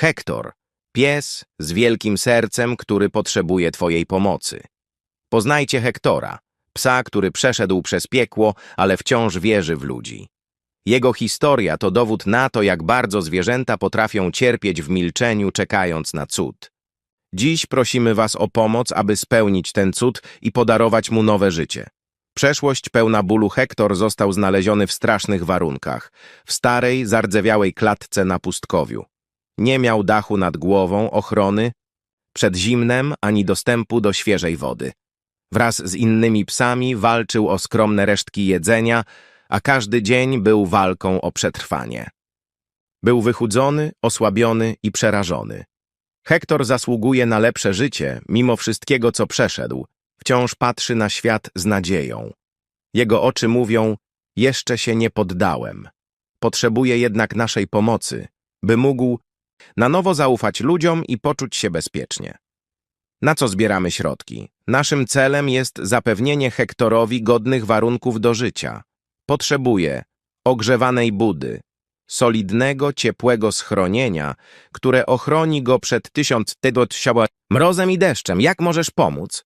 Hektor, pies z wielkim sercem, który potrzebuje twojej pomocy. Poznajcie Hektora, psa, który przeszedł przez piekło, ale wciąż wierzy w ludzi. Jego historia to dowód na to, jak bardzo zwierzęta potrafią cierpieć w milczeniu, czekając na cud. Dziś prosimy Was o pomoc, aby spełnić ten cud i podarować mu nowe życie. Przeszłość pełna bólu Hektor został znaleziony w strasznych warunkach, w starej, zardzewiałej klatce na pustkowiu. Nie miał dachu nad głową, ochrony, przed zimnem ani dostępu do świeżej wody. Wraz z innymi psami walczył o skromne resztki jedzenia, a każdy dzień był walką o przetrwanie. Był wychudzony, osłabiony i przerażony. Hektor zasługuje na lepsze życie, mimo wszystkiego, co przeszedł. Wciąż patrzy na świat z nadzieją. Jego oczy mówią, jeszcze się nie poddałem. Potrzebuje jednak naszej pomocy, by mógł na nowo zaufać ludziom i poczuć się bezpiecznie. Na co zbieramy środki? Naszym celem jest zapewnienie Hektorowi godnych warunków do życia. Potrzebuje ogrzewanej budy, solidnego, ciepłego schronienia, które ochroni go przed tysiąc tego siała mrozem i deszczem. Jak możesz pomóc?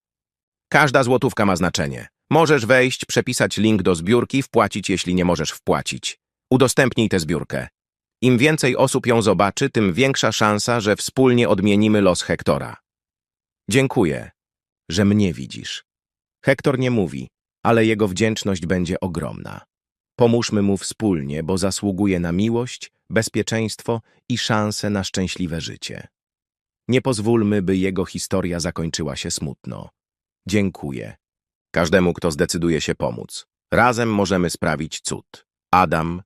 Każda złotówka ma znaczenie. Możesz wejść, przepisać link do zbiórki, wpłacić, jeśli nie możesz wpłacić. Udostępnij tę zbiórkę. Im więcej osób ją zobaczy, tym większa szansa, że wspólnie odmienimy los Hektora. Dziękuję, że mnie widzisz. Hektor nie mówi, ale jego wdzięczność będzie ogromna. Pomóżmy mu wspólnie, bo zasługuje na miłość, bezpieczeństwo i szansę na szczęśliwe życie. Nie pozwólmy, by jego historia zakończyła się smutno. Dziękuję. Każdemu, kto zdecyduje się pomóc. Razem możemy sprawić cud. Adam